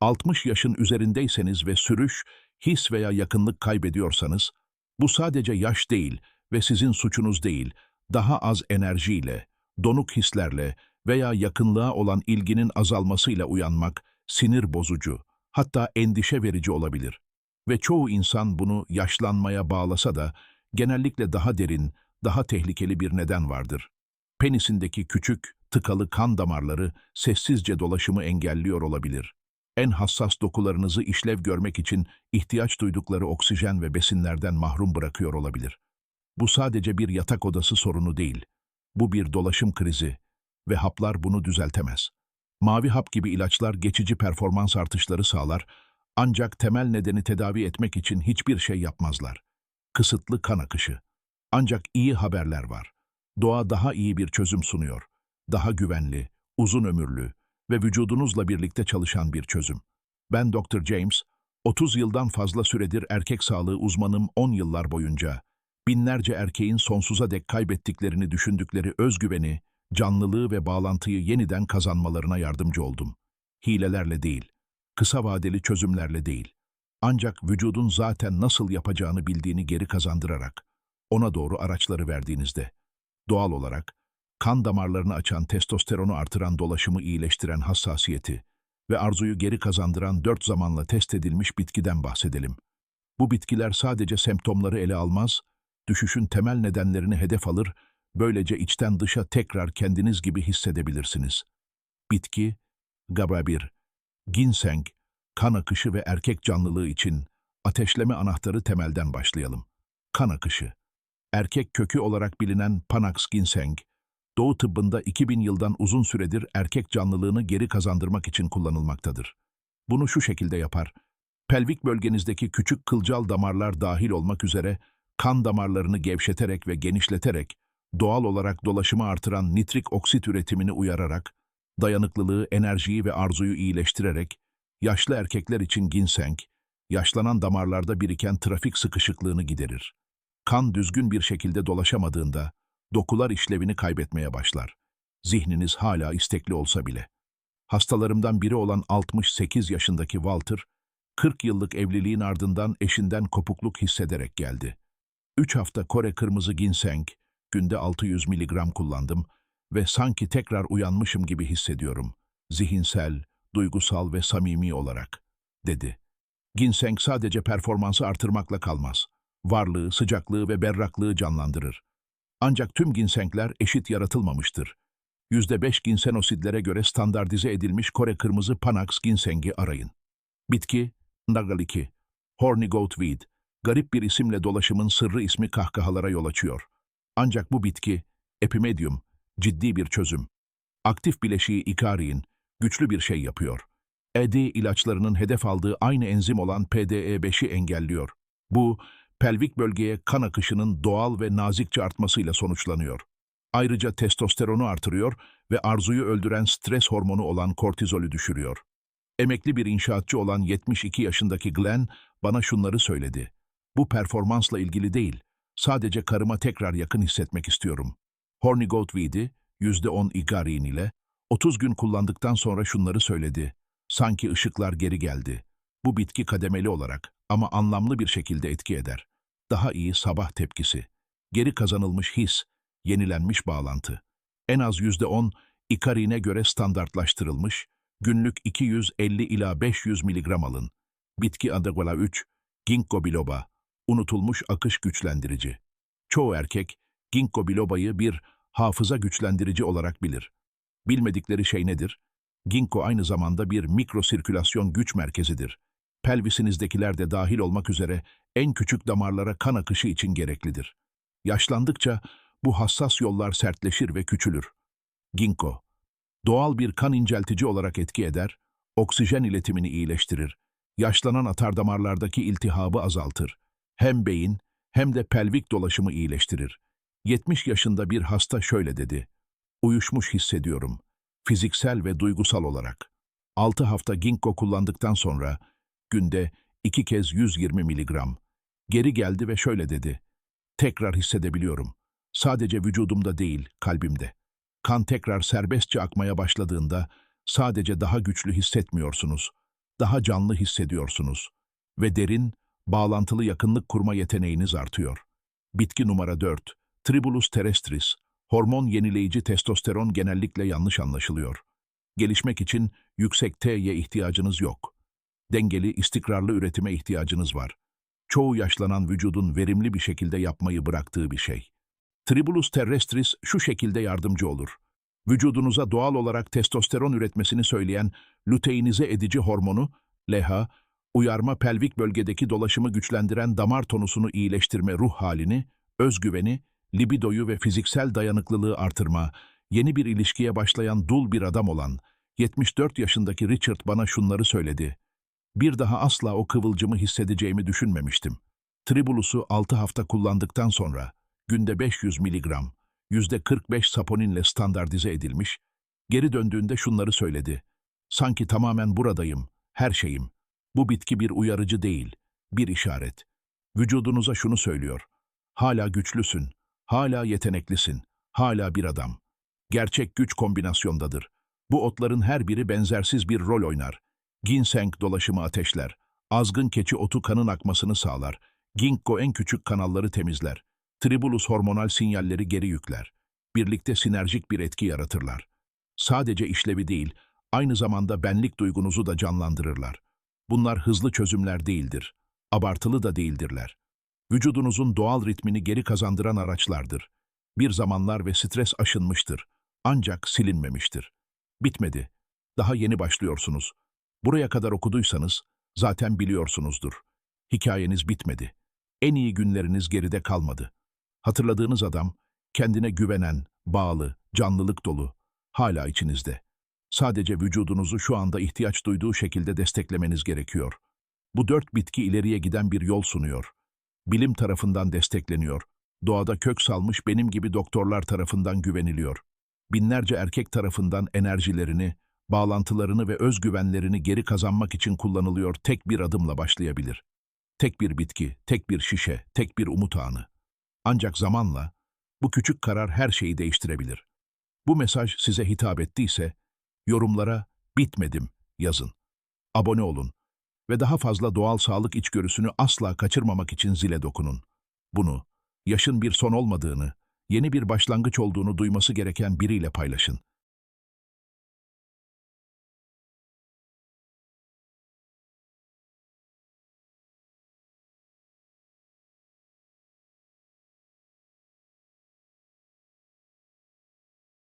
60 yaşın üzerindeyseniz ve sürüş, his veya yakınlık kaybediyorsanız, bu sadece yaş değil ve sizin suçunuz değil, daha az enerjiyle, donuk hislerle veya yakınlığa olan ilginin azalmasıyla uyanmak sinir bozucu, hatta endişe verici olabilir. Ve çoğu insan bunu yaşlanmaya bağlasa da genellikle daha derin, daha tehlikeli bir neden vardır. Penisindeki küçük, tıkalı kan damarları sessizce dolaşımı engelliyor olabilir. En hassas dokularınızı işlev görmek için ihtiyaç duydukları oksijen ve besinlerden mahrum bırakıyor olabilir. Bu sadece bir yatak odası sorunu değil. Bu bir dolaşım krizi ve haplar bunu düzeltemez. Mavi hap gibi ilaçlar geçici performans artışları sağlar ancak temel nedeni tedavi etmek için hiçbir şey yapmazlar. Kısıtlı kan akışı. Ancak iyi haberler var. Doğa daha iyi bir çözüm sunuyor. Daha güvenli, uzun ömürlü ve vücudunuzla birlikte çalışan bir çözüm. Ben Dr. James, 30 yıldan fazla süredir erkek sağlığı uzmanım 10 yıllar boyunca. Binlerce erkeğin sonsuza dek kaybettiklerini düşündükleri özgüveni, canlılığı ve bağlantıyı yeniden kazanmalarına yardımcı oldum. Hilelerle değil, kısa vadeli çözümlerle değil. Ancak vücudun zaten nasıl yapacağını bildiğini geri kazandırarak, ona doğru araçları verdiğinizde. Doğal olarak, kan damarlarını açan testosteronu artıran dolaşımı iyileştiren hassasiyeti ve arzuyu geri kazandıran dört zamanla test edilmiş bitkiden bahsedelim. Bu bitkiler sadece semptomları ele almaz, düşüşün temel nedenlerini hedef alır, böylece içten dışa tekrar kendiniz gibi hissedebilirsiniz. Bitki, GABA 1, ginseng, kan akışı ve erkek canlılığı için ateşleme anahtarı temelden başlayalım. Kan akışı. Erkek kökü olarak bilinen Panax ginseng, Doğu tıbbında 2000 yıldan uzun süredir erkek canlılığını geri kazandırmak için kullanılmaktadır. Bunu şu şekilde yapar. Pelvik bölgenizdeki küçük kılcal damarlar dahil olmak üzere kan damarlarını gevşeterek ve genişleterek, doğal olarak dolaşımı artıran nitrik oksit üretimini uyararak, dayanıklılığı, enerjiyi ve arzuyu iyileştirerek, yaşlı erkekler için ginseng, yaşlanan damarlarda biriken trafik sıkışıklığını giderir. Kan düzgün bir şekilde dolaşamadığında, dokular işlevini kaybetmeye başlar. Zihniniz hala istekli olsa bile. Hastalarımdan biri olan 68 yaşındaki Walter, 40 yıllık evliliğin ardından eşinden kopukluk hissederek geldi. 3 hafta Kore kırmızı ginseng, günde 600 miligram kullandım ve sanki tekrar uyanmışım gibi hissediyorum. Zihinsel, duygusal ve samimi olarak, dedi. Ginseng sadece performansı artırmakla kalmaz. Varlığı, sıcaklığı ve berraklığı canlandırır. Ancak tüm ginsengler eşit yaratılmamıştır. %5 ginsenosidlere göre standartize edilmiş Kore kırmızı Panax ginsengi arayın. Bitki, Nagaliki, Horny Goat Weed, garip bir isimle dolaşımın sırrı ismi kahkahalara yol açıyor. Ancak bu bitki, epimedium, ciddi bir çözüm. Aktif bileşiği ikariin, güçlü bir şey yapıyor. ED ilaçlarının hedef aldığı aynı enzim olan PDE5'i engelliyor. Bu, pelvik bölgeye kan akışının doğal ve nazikçe artmasıyla sonuçlanıyor. Ayrıca testosteronu artırıyor ve arzuyu öldüren stres hormonu olan kortizolü düşürüyor. Emekli bir inşaatçı olan 72 yaşındaki Glenn bana şunları söyledi. Bu performansla ilgili değil, sadece karıma tekrar yakın hissetmek istiyorum. Horny Goat Weed'i, %10 igarin ile, 30 gün kullandıktan sonra şunları söyledi. Sanki ışıklar geri geldi. Bu bitki kademeli olarak ama anlamlı bir şekilde etki eder. Daha iyi sabah tepkisi. Geri kazanılmış his, yenilenmiş bağlantı. En az %10 ikarine göre standartlaştırılmış, günlük 250 ila 500 miligram alın. Bitki Adagola 3, Ginkgo biloba, unutulmuş akış güçlendirici. Çoğu erkek, Ginkgo biloba'yı bir hafıza güçlendirici olarak bilir. Bilmedikleri şey nedir? Ginkgo aynı zamanda bir mikrosirkülasyon güç merkezidir. Pelvisinizdekiler de dahil olmak üzere en küçük damarlara kan akışı için gereklidir. Yaşlandıkça bu hassas yollar sertleşir ve küçülür. Ginkgo, doğal bir kan inceltici olarak etki eder, oksijen iletimini iyileştirir, yaşlanan atardamarlardaki iltihabı azaltır. Hem beyin hem de pelvik dolaşımı iyileştirir. 70 yaşında bir hasta şöyle dedi. Uyuşmuş hissediyorum. Fiziksel ve duygusal olarak. 6 hafta ginkgo kullandıktan sonra günde iki kez 120 miligram. Geri geldi ve şöyle dedi. Tekrar hissedebiliyorum. Sadece vücudumda değil, kalbimde. Kan tekrar serbestçe akmaya başladığında sadece daha güçlü hissetmiyorsunuz. daha canlı hissediyorsunuz ve derin, bağlantılı yakınlık kurma yeteneğiniz artıyor. Bitki numara 4, Tribulus terrestris, hormon yenileyici testosteron genellikle yanlış anlaşılıyor. Gelişmek için yüksek T'ye ihtiyacınız yok. Dengeli, istikrarlı üretime ihtiyacınız var. Çoğu yaşlanan vücudun verimli bir şekilde yapmayı bıraktığı bir şey. Tribulus terrestris şu şekilde yardımcı olur. Vücudunuza doğal olarak testosteron üretmesini söyleyen luteinize edici hormonu, LH, uyarma pelvik bölgedeki dolaşımı güçlendiren damar tonusunu iyileştirme ruh halini, özgüveni, libidoyu ve fiziksel dayanıklılığı artırma, yeni bir ilişkiye başlayan dul bir adam olan 74 yaşındaki Richard bana şunları söyledi. Bir daha asla o kıvılcımı hissedeceğimi düşünmemiştim. Tribulus'u 6 hafta kullandıktan sonra günde 500 miligram, %45 saponinle standartize edilmiş, geri döndüğünde şunları söyledi. Sanki tamamen buradayım, her şeyim. Bu bitki bir uyarıcı değil, bir işaret. Vücudunuza şunu söylüyor. Hala güçlüsün, hala yeteneklisin, hala bir adam. Gerçek güç kombinasyondadır. Bu otların her biri benzersiz bir rol oynar. Ginseng dolaşımı ateşler. Azgın keçi otu kanın akmasını sağlar. Ginkgo en küçük kanalları temizler. Tribulus hormonal sinyalleri geri yükler. Birlikte sinerjik bir etki yaratırlar. Sadece işlevi değil, aynı zamanda benlik duygunuzu da canlandırırlar. Bunlar hızlı çözümler değildir. Abartılı da değildirler. Vücudunuzun doğal ritmini geri kazandıran araçlardır. Bir zamanlar ve stres aşınmıştır. Ancak silinmemiştir. Bitmedi. Daha yeni başlıyorsunuz. Buraya kadar okuduysanız zaten biliyorsunuzdur. Hikayeniz bitmedi. En iyi günleriniz geride kalmadı. Hatırladığınız adam kendine güvenen, bağlı, canlılık dolu, hala içinizde. Sadece vücudunuzu şu anda ihtiyaç duyduğu şekilde desteklemeniz gerekiyor. Bu dört bitki ileriye giden bir yol sunuyor. Bilim tarafından destekleniyor. Doğada kök salmış benim gibi doktorlar tarafından güveniliyor. Binlerce erkek tarafından enerjilerini, bağlantılarını ve özgüvenlerini geri kazanmak için kullanılıyor tek bir adımla başlayabilir. Tek bir bitki, tek bir şişe, tek bir umut anı. Ancak zamanla bu küçük karar her şeyi değiştirebilir. Bu mesaj size hitap ettiyse yorumlara bitmedim yazın. Abone olun ve daha fazla doğal sağlık içgörüsünü asla kaçırmamak için zile dokunun. Bunu, yaşın bir son olmadığını, yeni bir başlangıç olduğunu duyması gereken biriyle paylaşın.